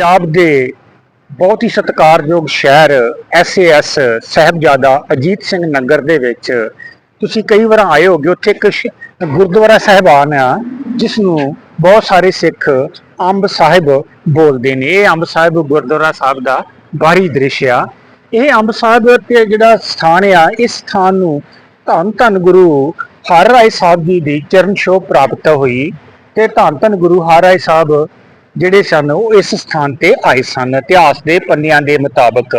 ਪੰਜਾਬ ਦੇ ਬਹੁਤ ਹੀ ਸਤਿਕਾਰਯੋਗ ਸ਼ਹਿਰ ਐਸਏਐਸ ਸਾਹਿਬਜ਼ਾਦਾ ਅਜੀਤ ਸਿੰਘ ਨਗਰ ਦੇ ਵਿੱਚ ਤੁਸੀਂ ਕਈ ਵਾਰ ਆਏ ਹੋਗੇ, ਉੱਥੇ ਇੱਕ ਗੁਰਦੁਆਰਾ ਸਾਹਿਬਾਨ ਆ ਜਿਸ ਨੂੰ ਬਹੁਤ ਸਾਰੇ ਸਿੱਖ ਅੰਬ ਸਾਹਿਬ ਬੋਲਦੇ ਨੇ। ਇਹ ਅੰਬ ਸਾਹਿਬ ਗੁਰਦੁਆਰਾ ਸਾਹਿਬ ਦਾ ਬਾਹਰੀ ਦ੍ਰਿਸ਼ ਆ। ਇਹ ਅੰਬ ਸਾਹਿਬ ਤੇ ਜਿਹੜਾ ਸਥਾਨ ਆ, ਇਸ ਸਥਾਨ ਨੂੰ ਧੰਨ ਧੰਨ ਗੁਰੂ ਹਰ ਰਾਏ ਸਾਹਿਬ ਜੀ ਦੀ ਚਰਨ ਛੋਹ ਪ੍ਰਾਪਤ ਹੋਈ ਤੇ ਧੰਨ ਧੰਨ ਗੁਰੂ ਹਰ ਰਾਏ ਸਾਹਿਬ ਜਿਹੜੇ ਸਨ, ਉਹ ਇਸ ਸਥਾਨ ਤੇ ਆਏ ਸਨ। ਇਤਿਹਾਸ ਦੇ ਪੰਨਿਆਂ ਦੇ ਮੁਤਾਬਕ।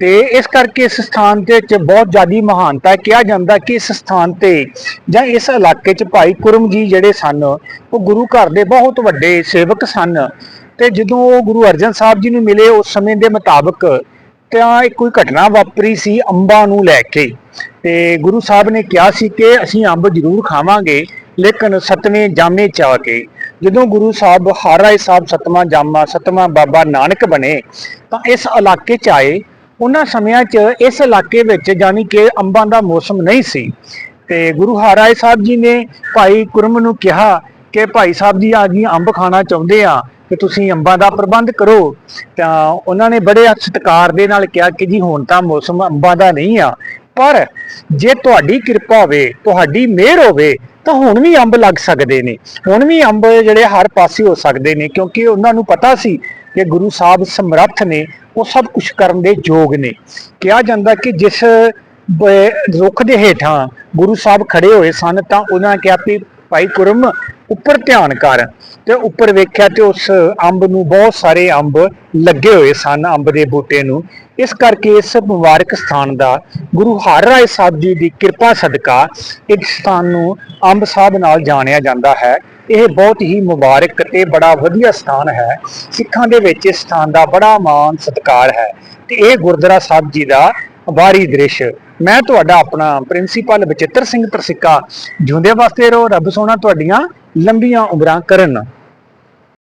ਤੇ ਇਸ ਕਰਕੇ ਇਸ ਸਥਾਨ ਦੇ ਵਿੱਚ ਬਹੁਤ ਜ਼ਿਆਦੀ ਮਹਾਨਤਾ ਕਿਹਾ ਜਾਂਦਾ ਕਿ ਇਸ ਸਥਾਨ ਤੇ ਜਾਂ ਇਸ ਇਲਾਕੇ 'ਚ ਭਾਈ ਕੁਰਮ ਜੀ ਜਿਹੜੇ ਸਨ, ਉਹ ਗੁਰੂ ਘਰ ਦੇ ਬਹੁਤ ਵੱਡੇ ਸੇਵਕ ਸਨ। ਤੇ ਜਦੋਂ ਉਹ ਗੁਰੂ ਅਰਜਨ ਸਾਹਿਬ ਜੀ ਨੂੰ ਮਿਲੇ ਉਸ ਸਮੇਂ ਦੇ ਮੁਤਾਬਕ, ਤਾਂ ਇੱਕ ਕੋਈ ਘਟਨਾ ਵਾਪਰੀ ਸੀ ਅੰਬਾਂ ਨੂੰ ਲੈ ਕੇ। ਤੇ ਗੁਰੂ ਸਾਹਿਬ ਨੇ ਕਿਹਾ ਸੀ ਕਿ ਅਸੀਂ ਅੰਬ ਜ਼ਰੂਰ ਖਾਵਾਂਗੇ, ਲੇਕਿਨ ਸਤਵੇਂ ਜਾਮੇ ਚ ਆ ਕੇ। ਜਦੋਂ ਗੁਰੂ ਸਾਹਿਬ ਹਾਰਾਏ ਸਾਹਿਬ ਸਤਵਾਂ ਜਾਮਾ, ਸਤਵਾਂ ਬਾਬਾ ਨਾਨਕ ਬਣੇ, ਤਾਂ ਇਸ ਇਲਾਕੇ ਚ ਆਏ। ਉਹਨਾਂ ਸਮਿਆਂ 'ਚ ਇਸ ਇਲਾਕੇ ਵਿੱਚ ਜਾਨੀ ਕਿ ਅੰਬਾਂ ਦਾ ਮੌਸਮ ਨਹੀਂ ਸੀ। ਤੇ ਗੁਰੂ ਹਾਰਾਏ ਸਾਹਿਬ ਜੀ ਨੇ ਭਾਈ ਕੁਰਮ ਨੂੰ ਕਿਹਾ ਕਿ ਭਾਈ ਸਾਹਿਬ ਜੀ ਅੱਜ ਅੰਬ ਖਾਣਾ ਚਾਹੁੰਦੇ ਆ ਕਿ ਤੁਸੀਂ ਅੰਬਾਂ ਦਾ ਪ੍ਰਬੰਧ ਕਰੋ। ਤਾਂ ਉਹਨਾਂ ਨੇ ਬੜੇ ਸਤਿਕਾਰ ਦੇ ਨਾਲ ਕਿਹਾ ਕਿ ਜੀ ਹੁਣ ਤਾਂ ਮੌਸਮ ਅੰਬਾਂ ਦਾ ਨਹੀਂ ਆ। ਪਰ ਜੇ ਤੁਹਾਡੀ ਕਿਰਪਾ ਹੋਵੇ, ਤੁਹਾਡੀ ਮਿਹਰ ਹੋਵੇ, ਤਾਂ ਹੁਣ ਵੀ ਅੰਬ ਲੱਗ ਸਕਦੇ ਨੇ। ਹੁਣ ਵੀ ਅੰਬ ਜਿਹੜੇ ਹਰ ਪਾਸੇ ਹੋ ਸਕਦੇ ਨੇ, ਕਿਉਂਕਿ ਉਹਨਾਂ ਨੂੰ ਪਤਾ ਸੀ ਕਿ ਗੁਰੂ ਸਾਹਿਬ ਸਮਰੱਥ ਨੇ, ਉਹ ਸਭ ਕੁਝ ਕਰਨ ਦੇ ਯੋਗ ਨੇ। ਕਿਹਾ ਜਾਂਦਾ ਕਿ ਜਿਸ ਰੁੱਖ ਦੇ ਹੇਠਾਂ ਗੁਰੂ ਸਾਹਿਬ ਖੜੇ ਹੋਏ ਸਨ, ਤਾਂ ਉਹਨਾਂ ਕਿਹਾ ਵੀ ਭਾਈ ਕੁਰਮ ਉੱਪਰ ਧਿਆਨ ਕਰ ਤੇ ਉੱਪਰ ਵੇਖਿਆ ਤੇ ਉਸ ਅੰਬ ਨੂੰ ਬਹੁਤ ਸਾਰੇ ਅੰਬ ਲੱਗੇ ਹੋਏ ਸਨ, ਅੰਬ ਦੇ ਬੂਟੇ ਨੂੰ। ਇਸ ਕਰਕੇ ਇਸ ਮੁਬਾਰਕ ਸਥਾਨ ਦਾ ਗੁਰੂ ਹਰ ਰਾਏ ਸਾਹਿਬ ਜੀ ਦੀ ਕਿਰਪਾ ਸਦਕਾ ਇਸ ਸਥਾਨ ਨੂੰ ਅੰਬ ਸਾਹਿਬ ਨਾਲ ਜਾਣਿਆ ਜਾਂਦਾ ਹੈ। ਇਹ ਬਹੁਤ ਹੀ ਮੁਬਾਰਕ ਤੇ ਬੜਾ ਵਧੀਆ ਸਥਾਨ ਹੈ। ਸਿੱਖਾਂ ਦੇ ਵਿੱਚ ਇਸ ਸਥਾਨ ਦਾ ਬੜਾ ਮਾਣ ਸਤਿਕਾਰ ਹੈ ਤੇ ਇਹ ਗੁਰਦੁਆਰਾ ਸਾਹਿਬ ਜੀ ਦਾ ਬਾਹਰੀ ਦ੍ਰਿਸ਼। ਮੈਂ ਤੁਹਾਡਾ ਆਪਣਾ ਪ੍ਰਿੰਸੀਪਲ ਬਚਿੱਤਰ ਸਿੰਘ ਪ੍ਰਸਿੱਕਾ। ਜਿਉਂਦੇ ਵਾਸਤੇ ਰਹੋ, ਰੱਬ ਸੋਹਣਾ ਤੁਹਾਡੀਆਂ ਲੰਬੀਆਂ ਉਮਰਾਂ ਕਰਨ।